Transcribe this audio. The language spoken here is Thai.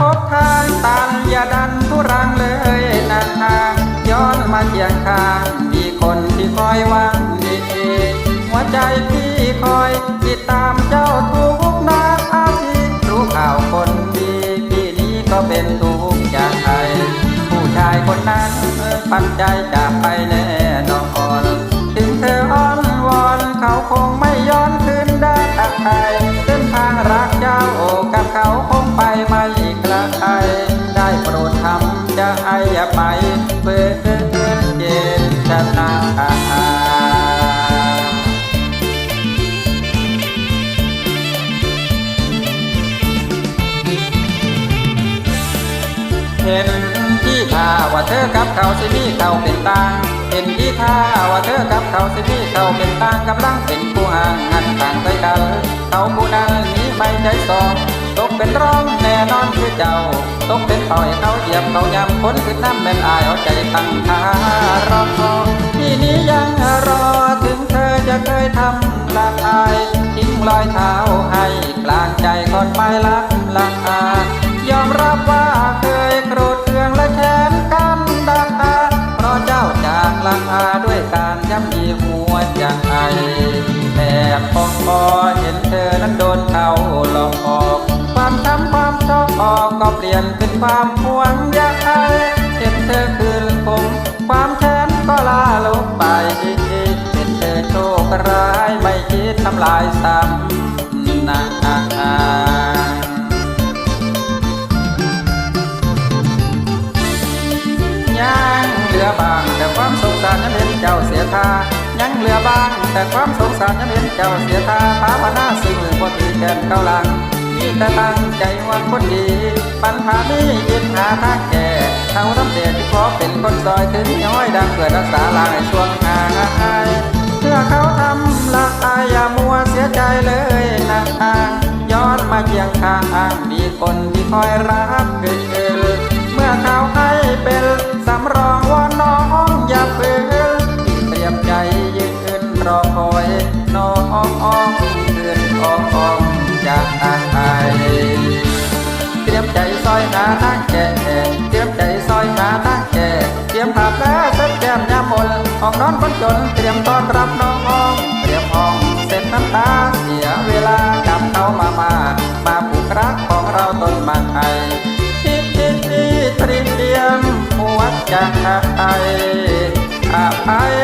พบทางตันอย่าดันทุรังเลยนะทางย้อนมาเคียงข้างมีคนที่คอยหวังดีหัวใจพี่คอยติดตามเจ้าทุกนาทีรู้ข่าวคนดีพี่นี้ก็เป็นทุกอย่างไทยผู้ชายคนนั้นปันใจจากไปแน่น จะไปเบื่อเย็นจะนาเห็นที่ท่าว่าเธอกับเขาสิมีเขาเป็นต่างเห็นที่ท่าว่าเธอกับเขาสิมีเขาเป็นต่างกำลังเป็นผู้ห่างหันต่างใจกันเขาผู้นั้นนี้ไม่ใจสอง เป็นร้องแน่นอนคือเจ้าตกเป็นปล่อยเขาเหยียบเขายำคนขึ้นน้ำเป็นอายเอาใจตั้งทารอที่นี้ยังรอถึงเธอจะเคยทำละอายทิ้งรอยเท้าให้กลางใจกอนไปลักละอายอมรับว่าเคยโกรธเคืองและแค้นกันดังอาเพราะเจ้าจากละอาด้วยการย้ำยีหัวใจแต่พอ เปลี่ยนเป็นความห่วงใยเห็นเธอคืนคมความแค้นก็ลาลงไปเห็นเธอโชคร้ายไม่คิดทำลายซ้ำนายังเหลือบางแต่ความสงสารยังเห็นเจ้าเสียท่ายังเหลือบางแต่ความสงสารยังเห็นเจ้าเสียท่าภาวนาสิ่งหนึ่งบ่ถือแกนเก้าลัง แต่ตั้งใจว่าคนดี ปัญหานี้ยินหาทางแก้เขาทำเสียที่ขอเป็นคนซอยถึงย้อยดังเกิดรักษาลายช่วงหายเพื่อเขาทำละอายามัวเสียใจเลยนะย้อนมาเคียงข้างมีคนที่คอยรับเกิดเมื่อเขาให้เป็นสำรองว่าน้องอย่าเฟื่อเตรียมใจยืนรอคอยน้องคืนอ้อกจาก ใจซอยหาทางแก่เตรียมใจซอยหาทางแก่เตรียมผับแล้วเส้นแก้มยามมนห้องนอนคนจนเตรียมต้อนรับน้องอองเตรียมห้องเสร็จน้ำตาเสียเวลาจับเขามามามาผูกรักของเราต้นบาไที่ที่ที่เตรียมหัวใจอภัย